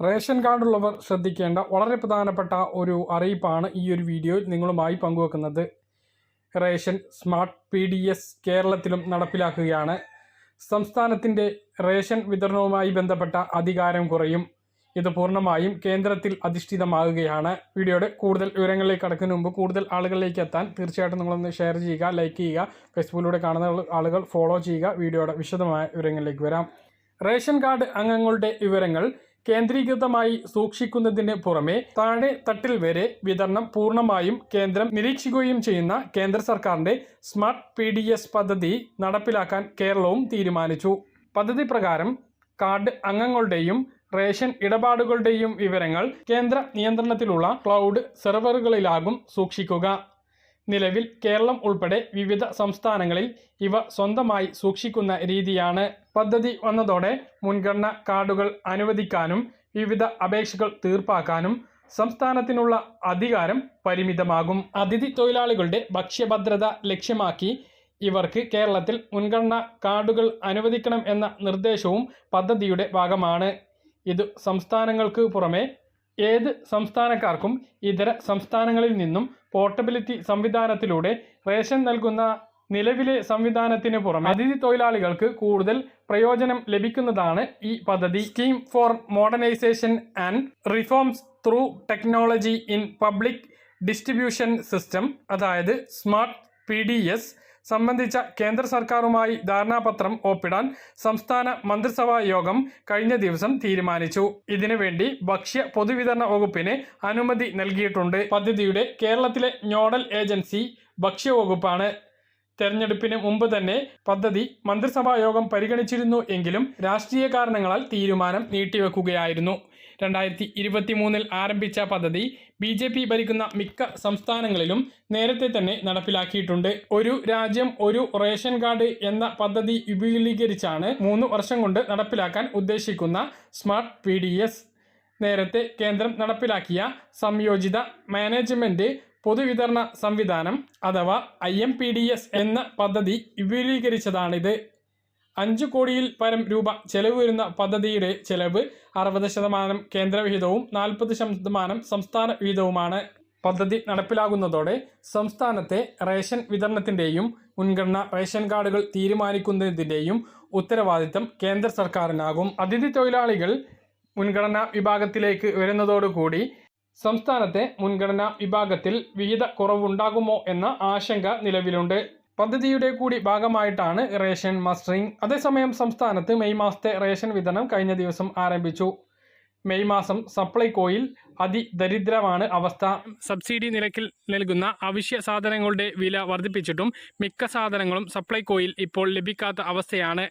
Ration കാർഡുള്ളവർ ശ്രദ്ധിക്കേണ്ട വളരെ പ്രധാനപ്പെട്ട ഒരു അറിയിപ്പാണ് ഈ ഒരു വീഡിയോയിൽ നിങ്ങളുമായി പങ്കുവെക്കുന്നത്. Ration smart P D S കേരളത്തിലും നടപ്പിലാക്കുകയാണ്. സംസ്ഥാനത്തിന്റെ റേഷൻ വിതരണവുമായി ബന്ധപ്പെട്ട അധികാരം കുറയും. ഇത് പൂർണമായും കേന്ദ്രത്തിൽ അധിഷ്ഠിതമാകുകയാണ്. വീഡിയോയുടെ കൂടുതൽ വിവരങ്ങളിലേക്ക് കടക്കുന്നതിന് മുമ്പ് കൂടുതൽ ആളുകളിലേക്ക് എത്താൻ തീർച്ചയായിട്ടും നിങ്ങളൊന്ന് ഷെയർ ചെയ്യുക ലൈക്ക് ചെയ്യുക ഫേസ്ബുക്കിലൂടെ കാണുന്ന ആളുകൾ ഫോളോ ചെയ്യുക. വീഡിയോയുടെ വിശദമായ വിവരങ്ങളിലേക്ക് വരാം. റേഷൻ കാർഡ് അംഗങ്ങളുടെ വിവരങ്ങൾ കേന്ദ്രീകൃതമായി സൂക്ഷിക്കുന്നതിന് പുറമെ താഴെ തട്ടിൽ വരെ വിതരണം പൂർണമായും കേന്ദ്രം നിരീക്ഷിക്കുകയും ചെയ്യുന്ന കേന്ദ്ര സർക്കാരിന്റെ സ്മാർട്ട് പി പദ്ധതി നടപ്പിലാക്കാൻ കേരളവും തീരുമാനിച്ചു. പദ്ധതി പ്രകാരം കാർഡ് അംഗങ്ങളുടെയും റേഷൻ ഇടപാടുകളുടെയും വിവരങ്ങൾ കേന്ദ്ര നിയന്ത്രണത്തിലുള്ള ക്ലൗഡ് സെർവറുകളിലാകും സൂക്ഷിക്കുക. നിലവിൽ കേരളം ഉൾപ്പെടെ വിവിധ സംസ്ഥാനങ്ങളിൽ ഇവ സ്വന്തമായി സൂക്ഷിക്കുന്ന രീതിയാണ് പദ്ധതി വന്നതോടെ മുൻഗണന കാർഡുകൾ അനുവദിക്കാനും വിവിധ അപേക്ഷകൾ തീർപ്പാക്കാനും സംസ്ഥാനത്തിനുള്ള അധികാരം പരിമിതമാകും. അതിഥി തൊഴിലാളികളുടെ ഭക്ഷ്യഭദ്രത ലക്ഷ്യമാക്കി ഇവർക്ക് കേരളത്തിൽ മുൻഗണന കാർഡുകൾ അനുവദിക്കണം എന്ന നിർദ്ദേശവും പദ്ധതിയുടെ ഭാഗമാണ്. ഇത് സംസ്ഥാനങ്ങൾക്ക് പുറമെ ഏത് സംസ്ഥാനക്കാർക്കും ഇതര സംസ്ഥാനങ്ങളിൽ നിന്നും പോർട്ടബിലിറ്റി സംവിധാനത്തിലൂടെ റേഷൻ നൽകുന്ന നിലവിലെ സംവിധാനത്തിന് പുറമെ അതിഥി തൊഴിലാളികൾക്ക് കൂടുതൽ പ്രയോജനം ലഭിക്കുന്നതാണ് ഈ പദ്ധതി. Scheme for modernisation and reforms through technology in public distribution system അതായത് സ്മാർട്ട് പി സംബന്ധിച്ച കേന്ദ്ര സർക്കാരുമായി ധാരണാപത്രം ഒപ്പിടാൻ സംസ്ഥാന മന്ത്രിസഭാ യോഗം കഴിഞ്ഞ ദിവസം തീരുമാനിച്ചു. ഇതിനുവേണ്ടി ഭക്ഷ്യ പൊതുവിതരണ വകുപ്പിന് അനുമതി നൽകിയിട്ടുണ്ട്. പദ്ധതിയുടെ കേരളത്തിലെ നോഡൽ ഏജൻസി ഭക്ഷ്യവകുപ്പാണ് തെരഞ്ഞെടുപ്പിന് മുമ്പ് തന്നെ പദ്ധതി മന്ത്രിസഭാ യോഗം പരിഗണിച്ചിരുന്നു എങ്കിലും രാഷ്ട്രീയ കാരണങ്ങളാൽ തീരുമാനം നീട്ടിവെക്കുകയായിരുന്നു. രണ്ടായിരത്തി ഇരുപത്തി മൂന്നിൽ ആരംഭിച്ച പദ്ധതി ബി ജെ പി ഭരിക്കുന്ന മിക്ക സംസ്ഥാനങ്ങളിലും നേരത്തെ തന്നെ നടപ്പിലാക്കിയിട്ടുണ്ട്. ഒരു രാജ്യം ഒരു റേഷൻ കാർഡ് എന്ന പദ്ധതി വിപുലീകരിച്ചാണ് മൂന്ന് വർഷം കൊണ്ട് നടപ്പിലാക്കാൻ ഉദ്ദേശിക്കുന്ന സ്മാർട്ട് പി നേരത്തെ കേന്ദ്രം നടപ്പിലാക്കിയ സംയോജിത മാനേജ്മെന്റ് പൊതുവിതരണ സംവിധാനം അഥവാ I M P D S എന്ന പദ്ധതി വിപുലീകരിച്ചതാണിത്. അഞ്ച് കോടിയിൽ പരം രൂപ ചെലവ് വരുന്ന പദ്ധതിയുടെ ചെലവ് അറുപത് ശതമാനം കേന്ദ്രവിഹിതവും നാൽപ്പത് ശതമാനം സംസ്ഥാന വിഹിതവുമാണ്. പദ്ധതി നടപ്പിലാകുന്നതോടെ സംസ്ഥാനത്തെ റേഷൻ വിതരണത്തിന്റെയും മുൻഗണന റേഷൻ കാർഡുകൾ തീരുമാനിക്കുന്നതിന്റെയും ഉത്തരവാദിത്തം കേന്ദ്ര സർക്കാരിനാകും. അതിഥി തൊഴിലാളികൾ മുൻഗണനാ വിഭാഗത്തിലേക്ക് വരുന്നതോടുകൂടി സംസ്ഥാനത്തെ മുൻഗണനാ വിഭാഗത്തിൽ വിഹിത കുറവുണ്ടാകുമോ എന്ന ആശങ്ക നിലവിലുണ്ട്. പദ്ധതിയുടെ കൂടി ഭാഗമായിട്ടാണ് റേഷൻ മസ്റ്ററിംഗ്. അതേസമയം സംസ്ഥാനത്ത് മെയ് മാസത്തെ റേഷൻ വിതരണം കഴിഞ്ഞ ദിവസം ആരംഭിച്ചു. മെയ് മാസം സപ്ലൈകോയിൽ അതിദരിദ്രമാണ് അവസ്ഥ. സബ്സിഡി നിരക്കിൽ നൽകുന്ന അവശ്യ സാധനങ്ങളുടെ വില വർദ്ധിപ്പിച്ചിട്ടും മിക്ക സാധനങ്ങളും സപ്ലൈകോയിൽ ഇപ്പോൾ ലഭിക്കാത്ത അവസ്ഥയാണ്.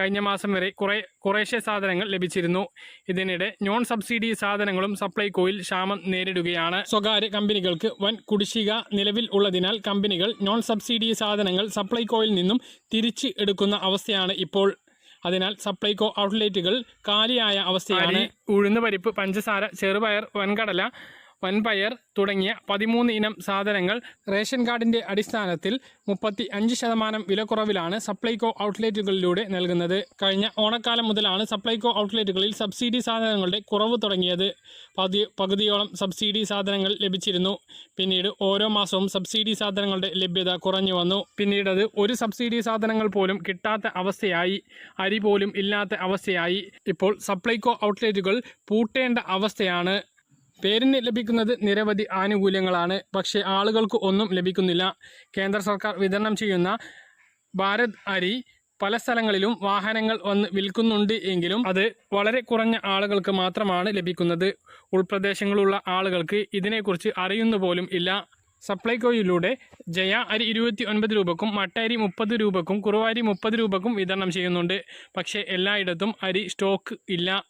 കഴിഞ്ഞ മാസം വരെ കുറേ കുറേശ്ശെ സാധനങ്ങൾ ലഭിച്ചിരുന്നു. ഇതിനിടെ നോൺ സബ്സിഡി സാധനങ്ങളും സപ്ലൈകോയിൽ ക്ഷാമം നേരിടുകയാണ്. സ്വകാര്യ കമ്പനികൾക്ക് വൻ കുടിശ്ശിക നിലവിൽ ഉള്ളതിനാൽ കമ്പനികൾ നോൺ സബ്സിഡി സാധനങ്ങൾ സപ്ലൈകോയിൽ നിന്നും തിരിച്ച് എടുക്കുന്ന അവസ്ഥയാണ് ഇപ്പോൾ അതിനാൽ സപ്ലൈകോ ഔട്ട്ലെറ്റുകൾ കാലിയായ അവസ്ഥയാണ്. ഉഴുന്ന് പരിപ്പ് പഞ്ചസാര ചെറുപയർ വൻകടല വൻപയർ തുടങ്ങിയ പതിമൂന്ന് ഇനം സാധനങ്ങൾ റേഷൻ കാർഡിന്റെ അടിസ്ഥാനത്തിൽ മുപ്പത്തി അഞ്ച് ശതമാനം വിലക്കുറവിലാണ് സപ്ലൈകോ ഔട്ട്ലെറ്റുകളിലൂടെ നൽകുന്നത്. കഴിഞ്ഞ ഓണക്കാലം മുതലാണ് സപ്ലൈകോ ഔട്ട്ലെറ്റുകളിൽ സബ്സിഡി സാധനങ്ങളുടെ കുറവ് തുടങ്ങിയത്. പതി പകുതിയോളം സബ്സിഡി സാധനങ്ങൾ ലഭിച്ചിരുന്നു. പിന്നീട് ഓരോ മാസവും സബ്സിഡി സാധനങ്ങളുടെ ലഭ്യത കുറഞ്ഞു വന്നു. പിന്നീടത് ഒരു സബ്സിഡി സാധനങ്ങൾ പോലും കിട്ടാത്ത അവസ്ഥയായി അരി പോലും ഇല്ലാത്ത അവസ്ഥയായി. ഇപ്പോൾ സപ്ലൈകോ ഔട്ട്ലെറ്റുകൾ പൂട്ടേണ്ട അവസ്ഥയാണ്. പേരിന് ലഭിക്കുന്നത് നിരവധി ആനുകൂല്യങ്ങളാണ്. പക്ഷേ ആളുകൾക്ക് ഒന്നും ലഭിക്കുന്നില്ല. കേന്ദ്ര സർക്കാർ വിതരണം ചെയ്യുന്ന ഭാരത് അരി പല സ്ഥലങ്ങളിലും വാഹനങ്ങൾ വന്ന് വിൽക്കുന്നുണ്ട് എങ്കിലും അത് വളരെ കുറഞ്ഞ ആളുകൾക്ക് മാത്രമാണ് ലഭിക്കുന്നത്. ഉൾപ്രദേശങ്ങളുള്ള ആളുകൾക്ക് ഇതിനെക്കുറിച്ച് അറിയുന്ന പോലും ഇല്ല. സപ്ലൈകോയിലൂടെ ജയ അരി ഇരുപത്തി ഒൻപത് രൂപക്കും മട്ട അരി മുപ്പത് രൂപക്കും കുറുവാരി മുപ്പത് രൂപക്കും വിതരണം ചെയ്യുന്നുണ്ട്. പക്ഷേ എല്ലായിടത്തും അരി സ്റ്റോക്ക് ഇല്ല.